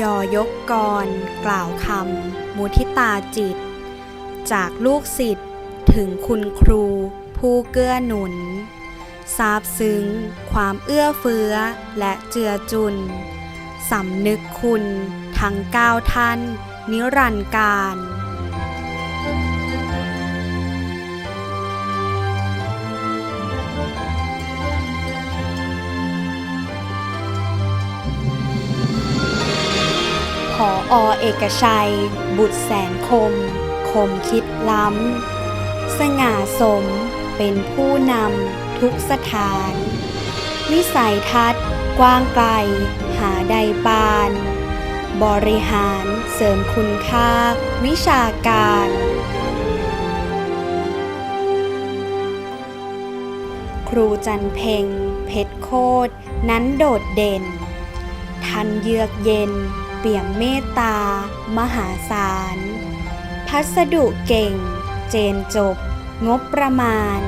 ยอยกกร กล่าวคำมุทิตาจิต จากลูกศิษย์ถึงคุณครูผู้เกื้อหนุนซาบซึ้ง ความเอื้อเฟื้อและเจือจุนสำนึกคุณทั้งเก้าท่าน นิรันดร์การ ออเอกชัย บุตรแสนคม คมคิดล้ำ สง่าสมเป็นผู้นำทุกสถาน วิสัยทัศน์ กว้างไกล หาใดปาน บริหารเสริมคุณค่า วิชาการ ครูจันเพ็ง เพชรโคตรนั้นโดดเด่น ทันเยือกเย็น เปี่ยมเมตตา มหาศาล พัสดุเก่ง เจนจบ งบประมาณ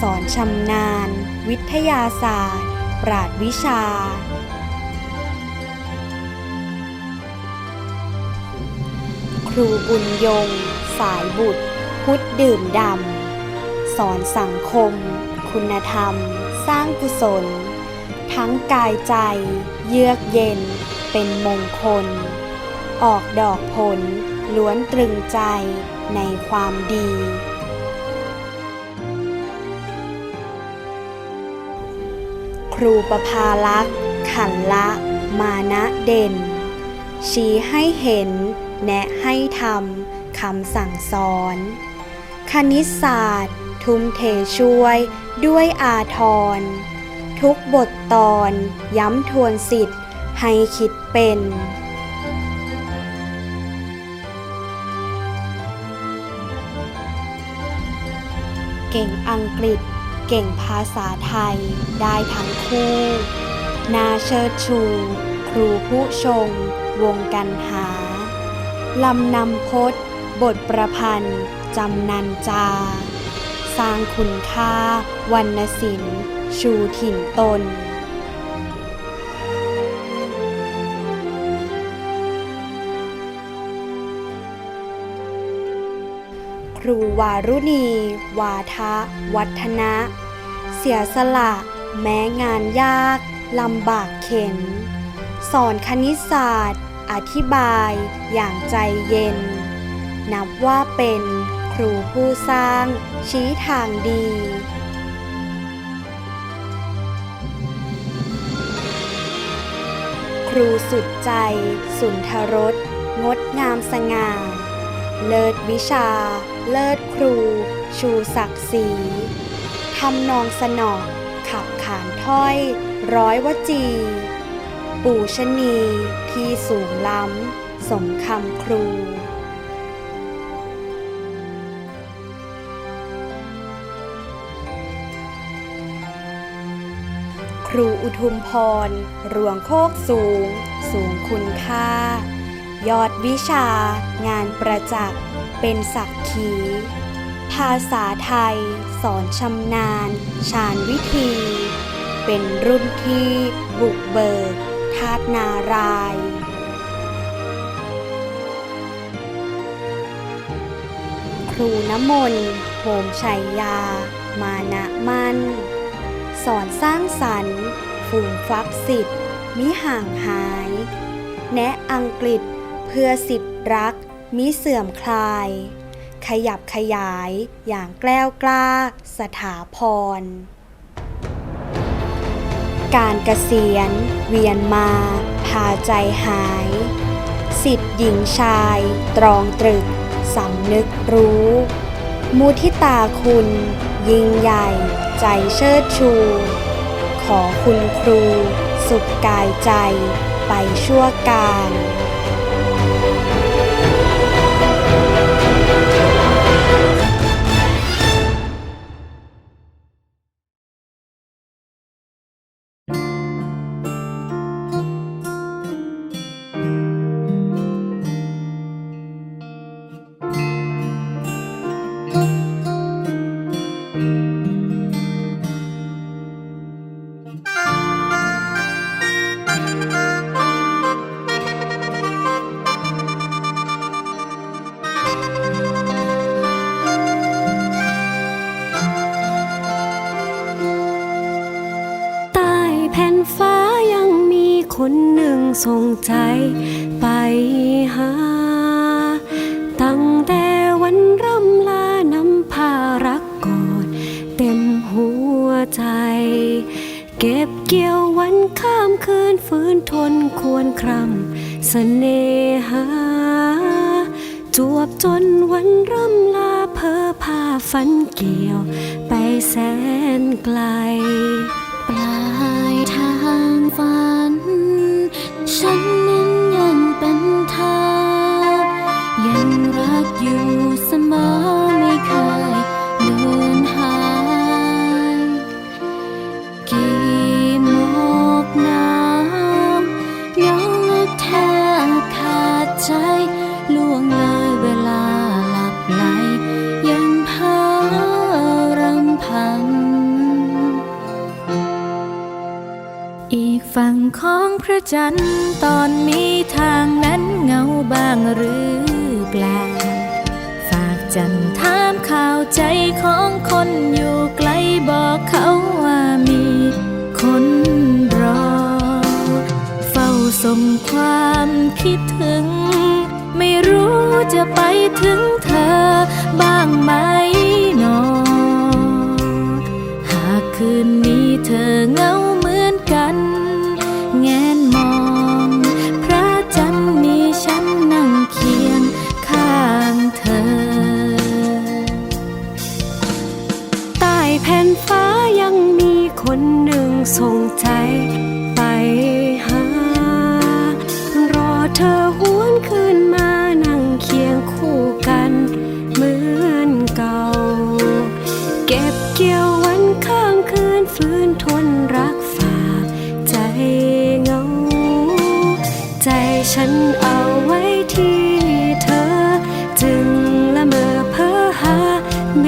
สอนชำนาญ วิทยาศาสตร์ ปราดวิชา ครูบุญยง สายบุตร พุทธดื่มดำ สอนสังคม คุณธรรม สร้างกุศล ทั้งกายใจ เยือกเย็น เป็นมงคล ออกดอกผลล้วนตรึงใจในความดี ครูประภาลักษ์ขันละมานะเด่น ชี้ให้เห็นแนะให้ทำคำสั่งสอน คณิตศาสตร์ ทุ่มเทช่วยด้วยอาทร ทุกบทตอนย้ำทวนสิทธิ ให้คิดเป็น เก่งอังกฤษ เก่งภาษาไทยได้ทั้งคู่นาเชิดชู ครูผู้ชง วงกันหา ลำนำพจน์บทประพันธ์ จำนันจา สร้างคุณค่าวรรณศิลป์ ชูถิ่นตน รูวารุณี วาทะ วัฒนะ เสียสละ แม้งานยากลำบากเข็น สอนคณิตศาสตร์ อธิบายอย่างใจเย็น นับว่าเป็นครูผู้สร้างชี้ทางดีครูสุดใจ สุนทรสงดงามสง่า เลิศวิชา เลิศครู ชูศักดิ์ศรีทำนองสนองขับขานถ้อย ร้อยวจี ปู่ชนีที่สูงล้ำ สมคำครูครูอุทุมพร รวงโคกสูง สูงคุณค่า ยอดวิชา งานประจักษ์ เป็นศักย์ขี ภาษาไทยสอนชำนาญชาญวิธี เป็นรุ่นที่บุกเบิกทาตนารายครูน้ำมนต์โหมชัยยา มานะมั่นสอนสร้างสรรค์ฝูงฟักสิทธิ์มิห่างหาย แนะอังกฤษเพื่อสิทธิ์รัก มิเสื่อมคลาย ขยับขยายอย่างแกล้วกล้า สถาพร การเกษียณ เวียนมา พาใจหาย สิทธิ์หญิงชาย ตรองตรึก สำนึกรู้ มุทิตาคุณ ยิ่งใหญ่ ใจเชิดชู ขอคุณครู สุขกายใจ ไปชั่วการ ทรงใจไปหา ตั้งแต่วันร่ำลานำพารักกอดเต็มหัวใจ เก็บเกี่ยววันข้ามคืนฟื้นทนควรครั้เสน่หา จวบจนวันร่ำลาเพอพาฝันเกี่ยว ไปแสนไกล ปลายทางฝัน ฉันนั้นยังเป็นเธอ ยังรักอยู่ อีกฝั่งของพระจันทร์ตอนนี้ทางนั้นเงาบ้างหรือเปล่า ฝากจันถามข่าวใจของคนอยู่ไกลบอกเขาว่ามีคนรอ เฝ้าสมความคิดถึง ไม่รู้จะไปถึงเธอ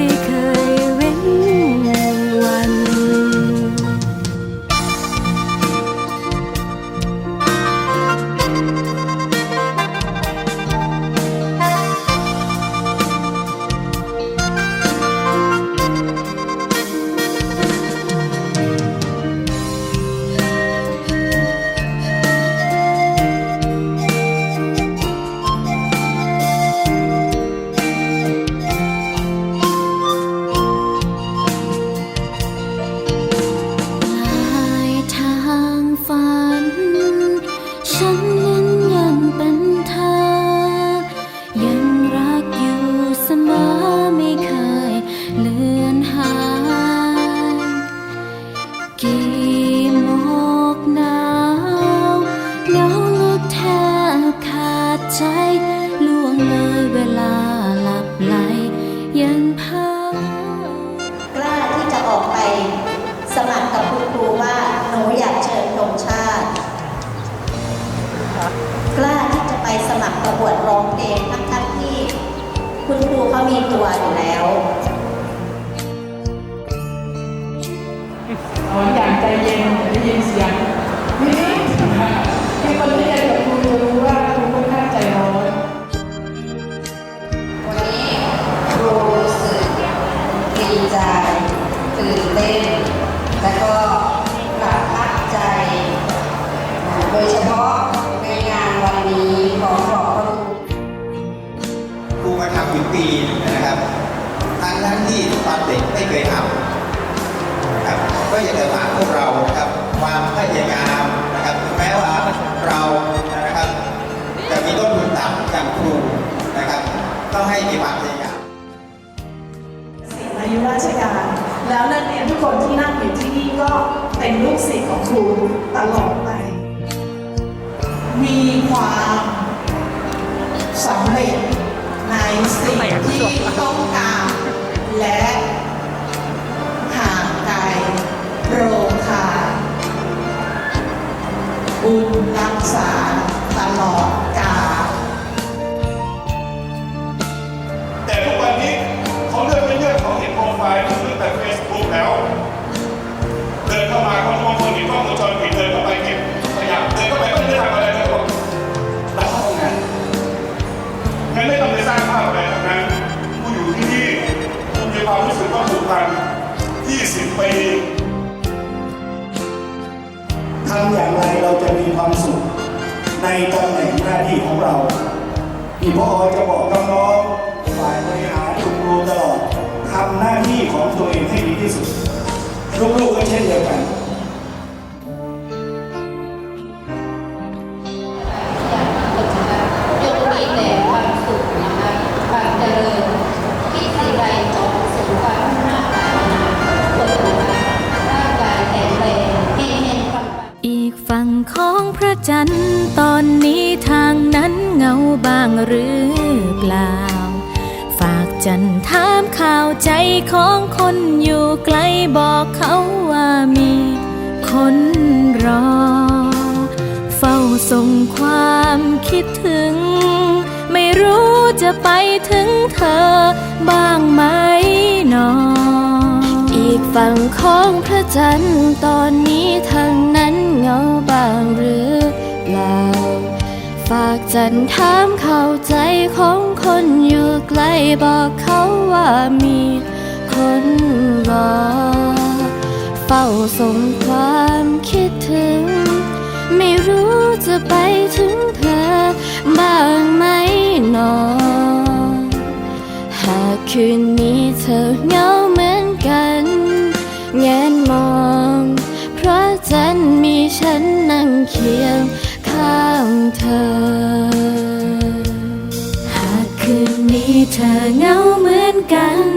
because ให้มีความพยายามอายุราชการ แล้วนักเรียนทุกคนที่นั่งอยู่ที่นี่ก็เป็นลูกศิษย์ของครูตลอดไป มีความสำเร็จในสิ่งที่ต้องการและาที่ของเรา ที่พ่อจะบอกน้องๆฝ่ายบริหารคุณครูตลอดทำหน้าที่ของตัวเองให้ดีที่สุด ลูกๆก็เช่นเดียวกัน หรือเปล่า ฝากจันถามข่าวใจของคนอยู่ไกลบอกเขาว่ามีคนรอ เฝ้าส่งความคิดถึง ไม่รู้จะไปถึงเธอบ้างไหมหนอ อีกฝั่งของพระจันทร์ตอนนี้ทางนั้นเงาบางหรือ จันถามเข้าใจของคนอยู่ไกลบอกเขาว่ามีคนรอ เฝ้าส่งความคิดถึง ไม่รู้จะไปถึงเธอบ้างไหมนอ หากคืนนี้เธอเหงาเหมือนกันแงนมอง เพราะจันมีฉันนั่งเคียงข้างเธอ เธอเหงาเหมือนกัน